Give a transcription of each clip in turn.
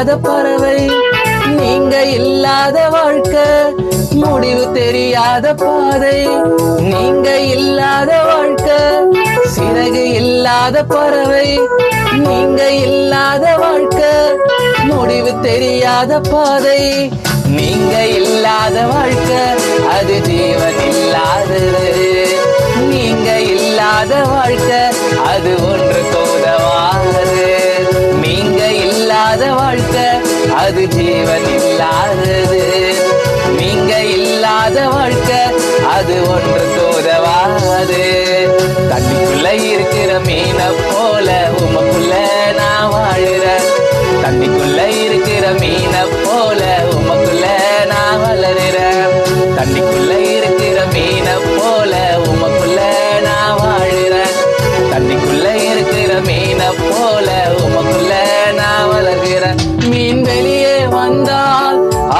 இல்லாத பறவை நீங்க இல்லாத வாழ்க்கை முடிவு தெரியாத பாதை. நீங்க இல்லாத வாழ்க்கை சிறகு இல்லாத பறவை. நீங்க இல்லாத வாழ்க்கை முடிவு தெரியாத பாதை. நீங்க இல்லாத வாழ்க்கை அது ஜீவன் இல்லாதது. நீங்க இல்லாத வாழ்க்கை அது ஜீவன் இல்லாதது. நீங்க இல்லாத வாழ்க்கை அது ஒன்று உதவாது தண்ணிக்குள்ள இருக்கிற மீனை போல உமக்குள்ள நான் வாழ்கிற தண்ணிக்குள்ள இருக்கிற மீன்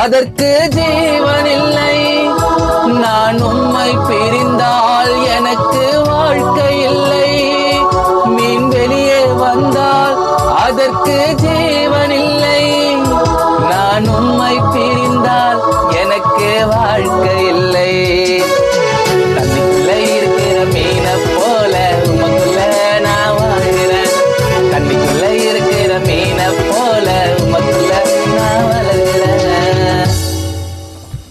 அதற்கு ஜீவன் இல்லை நான் உம்மை பிரிந்தால் எனக்கு வாழ்க்கை இல்லை மீன் வெளியே வந்தால் அதற்கு ஜீவன் இல்லை நான் உம்மை பிரிந்தால் எனக்கு வாழ்க்கை இல்லை